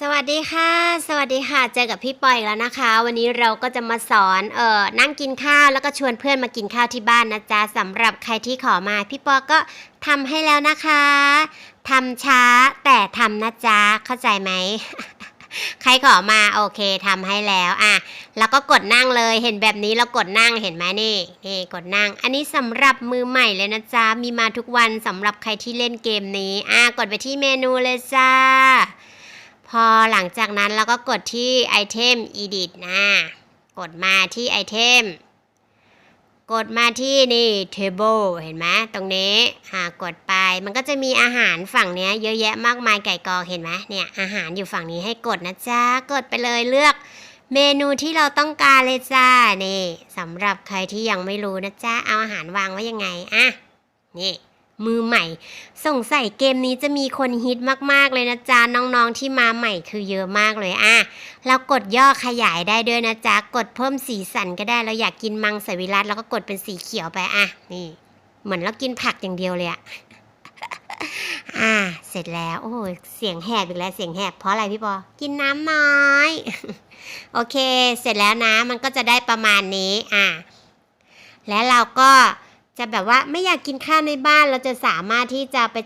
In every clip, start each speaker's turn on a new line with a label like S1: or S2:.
S1: สวัสดีค่ะ สวัสดีค่ะ เจอกับพี่ปอยแล้วนะคะ วันนี้เราก็จะมาสอนเอ่อนั่งกินข้าวแล้วก็ชวนเพื่อนมากินข้าวที่บ้านนะจ๊ะสำหรับใครที่ขอมาพี่ปอก็ทำให้แล้วนะคะทำช้าแต่ทำนะจ๊ะเข้าใจไหมใครขอมาโอเคทำให้แล้วอะแล้วก็กดนั่งเลยเห็นแบบนี้เรากดนั่งเห็นไหมนี่นี่กดนั่ง อันนี้สำหรับมือใหม่เลยนะจ๊ะมีมาทุกวันสำหรับใครที่เล่นเกมนี้อะกดไปที่เมนูเลยจ้า พอหลังจากนั้นเราก็กดที่ไอเทม edit นะ กดมาที่ไอเทม กดมาที่นี่ table เห็นไหมตรงนี้อ่ากดไป มันก็จะมีอาหารฝั่งเนี้ยเยอะแยะมากมายไก่กองเห็นไหมเนี่ยอาหารอยู่ฝั่งนี้ให้กดนะจ๊ะ กดไปเลยเลือกเมนูที่เราต้องการเลยจ้า นี่สำหรับใครที่ยังไม่รู้นะจ๊ะ เอาอาหารวางไว้ยังไง อะ นี่ มือใหม่ สงสัยเกมนี้จะมีคนฮิตมากๆเลยนะจ๊ะ น้องๆที่มาใหม่คือเยอะมากเลยอะเรากดย่อขยายได้ด้วยนะจ๊ะ กดเพิ่มสีสันก็ได้เราอยากกินมังสวิรัตแล้วก็กดเป็นสีเขียวไปอะนี่ เหมือนเรากินผักอย่างเดียวเลยอะอ่า เสร็จแล้ว โอ้โหเสียงแหบอีกแล้วเสียงแหบเพราะอะไรพี่ปอ กินน้ำน้อย โอเค เสร็จแล้วนะ มันก็จะได้ประมาณนี้ อ่า และเราก็ จะแบบว่าไม่อยากกินข้าวในบ้านเราจะสามารถที่จะไป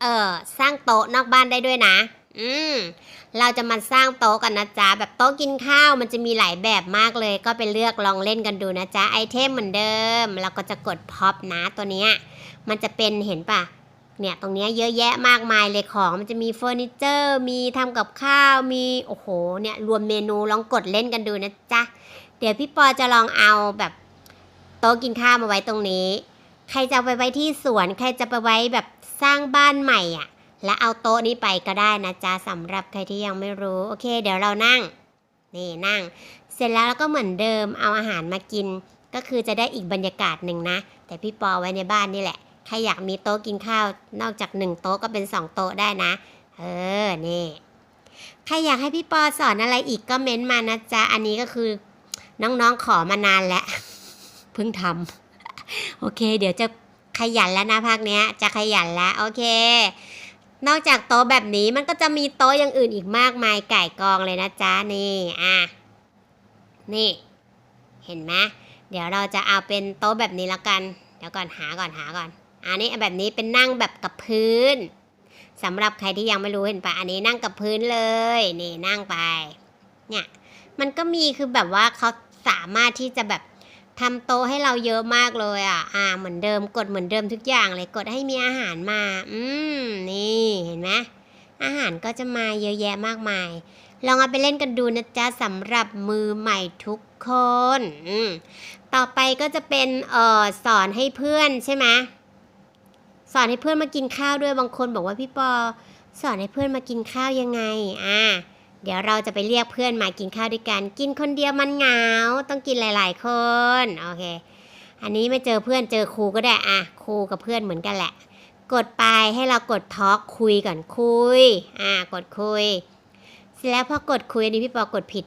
S1: เออสร้างโต๊ะนอกบ้านได้ด้วยนะ อืม เราจะมาสร้างโต๊ะกันนะจ๊ะ แบบโต๊ะกินข้าวมันจะมีหลายแบบมากเลย ก็ไปเลือกลองเล่นกันดูนะจ๊ะ ไอเทมเหมือนเดิม เราก็จะกดพ็อปนะตัวเนี้ย มันจะเป็นเห็นปะเนี่ยตรงเนี้ยเยอะแยะมากมายเลยของมันจะมีเฟอร์นิเจอร์ มีทำกับข้าว มีโอ้โห เนี่ยรวมเมนูลองกดเล่นกันดูนะจ๊ะ เดี๋ยวพี่ปอจะลองเอาแบบ ต๊ะกินข้าวมาไว้ตรงนี้ ใครจะไปไว้ที่สวน ใครจะไปไว้แบบสร้างบ้านใหม่อะ และเอาโต๊ะนี้ไปก็ได้นะจ๊ะสำหรับใครที่ยังไม่รู้ โอเค เดี๋ยวเรานั่ง นี่นั่ง เสร็จแล้วแล้วก็เหมือนเดิมเอาอาหารมากิน ก็คือจะได้อีกบรรยากาศหนึ่งนะ แต่พี่ปอไว้ในบ้านนี่แหละ ใครอยากมีโต๊ะกินข้าว นอกจากหนึ่งโต๊ะก็เป็นสองโต๊ะได้นะ เออ นี่ ใครอยากให้พี่ปอสอนอะไรอีกก็เม้นต์มานะจ๊ะ อันนี้ก็คือน้องๆขอมานานแล้ว พิ่งทำโอเค เดี๋ยวจะขยันแล้วนะภาคเนี้ย จะขยันแล้วโอเค นอกจากโต๊ะแบบนี้มันก็จะมีโต๊ะอย่างอื่นอีกมากมายไก่กองเลยนะจ๊ะนี่อะนี่ เห็นไหมเดี๋ยวเราจะเอาเป็นโต๊ะแบบนี้แล้วกัน เดี๋ยวก่อนหาก่อนหาก่อน อันนี้แบบนี้เป็นนั่งแบบกับพื้นสำหรับใครที่ยังไม่รู้เห็นปะอันนี้นั่งกับพื้นเลยนี่นั่งไป เนี่ยมันก็มีคือแบบว่าเขาสามารถที่จะแบบ ทำโตให้เราเยอะมากเลยอะ อ่า เหมือนเดิม กดเหมือนเดิมทุกอย่างเลย กดให้มีอาหารมา อืม นี่เห็นไหมอาหารก็จะมาเยอะแยะมากมาย ลองเอาไปเล่นกันดูนะจ๊ะสำหรับมือใหม่ทุกคน อืม ต่อไปก็จะเป็นเอ่อสอนให้เพื่อนใช่ไหมสอนให้เพื่อนมากินข้าวด้วยบางคนบอกว่าพี่ปอ สอนให้เพื่อนมากินข้าวยังไง อ่า เดี๋ยวเราจะไปเรียกเพื่อนมากินข้าวด้วยกัน กินคนเดียวมันเหงา ต้องกินหลาย ๆ คน โอเค อันนี้ไม่เจอเพื่อนเจอครูก็ได้อะครูกับเพื่อนเหมือนกันแหละ กดไปให้เรากดทอล์กคุยก่อนคุย อ่ากดคุย เสร็จแล้วพอกดคุยอันนี้พี่ปอกดผิด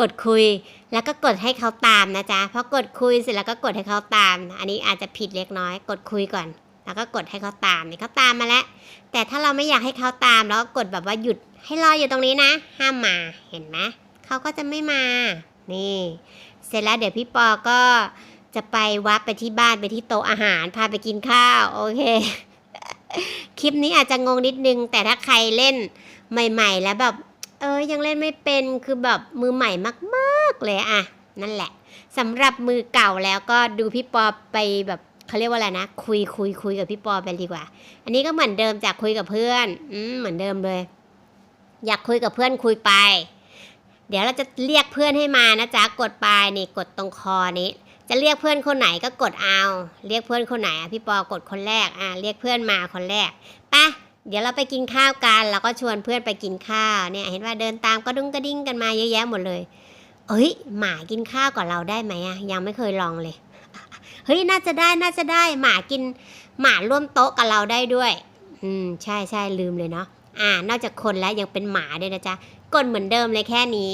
S1: กดคุย แล้วก็กดให้เขาตามนะจ๊ะพอกดคุยเสร็จแล้วก็กดให้เขาตาม อันนี้อาจจะผิดเล็กน้อย กดคุยก่อน แล้วก็กดให้เขาตามนี่เขาตามมาแล้ว แต่ถ้าเราไม่อยากให้เขาตามแล้วก็กดแบบว่าหยุดให้รออยู่ตรงนี้นะ ห้ามมาเห็นไหมเขาก็จะไม่มานี่เสร็จแล้วเดี๋ยวพี่ปอก็จะไปวัดไปที่บ้านไปที่โต๊ะอาหาร พาไปกินข้าวโอเค คลิปนี้อาจจะงงนิดนึง แต่ถ้าใครเล่นใหม่ ๆ แล้วแบบ เออยังเล่นไม่เป็นคือแบบมือใหม่มาก ๆ เลยอะนั่นแหละสำหรับมือเก่าแล้วก็ดูพี่ปอไปแบบ เขาเรียกว่าอะไรนะ คุยคุยคุยกับพี่ปอไปดีกว่า อันนี้ก็เหมือนเดิมจากคุยกับเพื่อน อืมเหมือนเดิมเลย อยากคุยกับเพื่อนคุยไป เดี๋ยวเราจะเรียกเพื่อนให้มานะจ๊ะกดไปนี่กดตรงคอนี้ จะเรียกเพื่อนคนไหนก็กดเอา เรียกเพื่อนคนไหนอะพี่ปอกดคนแรกอะเรียกเพื่อนมาคนแรกปะเดี๋ยวเราไปกินข้าวกันแล้วก็ชวนเพื่อนไปกินข้าวเนี่ย เห็นว่าเดินตามก็ดุ้งกระดิ้งกันมาเยอะแยะหมดเลย เอ้ยหมากินข้าวกับเราได้ไหมอะยังไม่เคยลองเลย เฮ้ยน่าจะได้น่าจะได้หมากินหมาร่วมโต๊ะกับเราได้ด้วย อืมใช่ใช่ลืมเลยเนาะอ่านอกจากคนแล้วยังเป็นหมาด้วยนะจ๊ะกดเหมือนเดิมเลยแค่นี้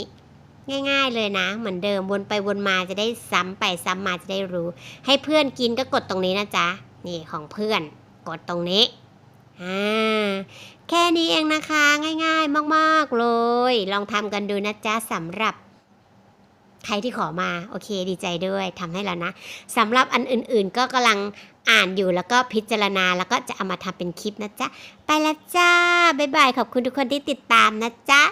S1: ง่ายๆเลยนะ เหมือนเดิมวนไปวนมาจะได้ซ้ำไปซ้ำมาจะได้รู้ ให้เพื่อนกินก็กดตรงนี้นะจ๊ะนี่ของเพื่อน กดตรงนี้อ่าแค่นี้เองนะคะง่ายๆมากๆเลย ลองทำกันดูนะจ๊ะสำหรับ ใครที่ขอมาโอเคดีใจด้วยทำให้แล้วนะสำหรับอันอื่นๆก็กำลังอ่านอยู่แล้วก็พิจารณาแล้วก็จะเอามาทำเป็นคลิปนะจ๊ะ ไปแล้วจ้า บ๊ายบาย ขอบคุณทุกคนที่ติดตามนะจ๊ะ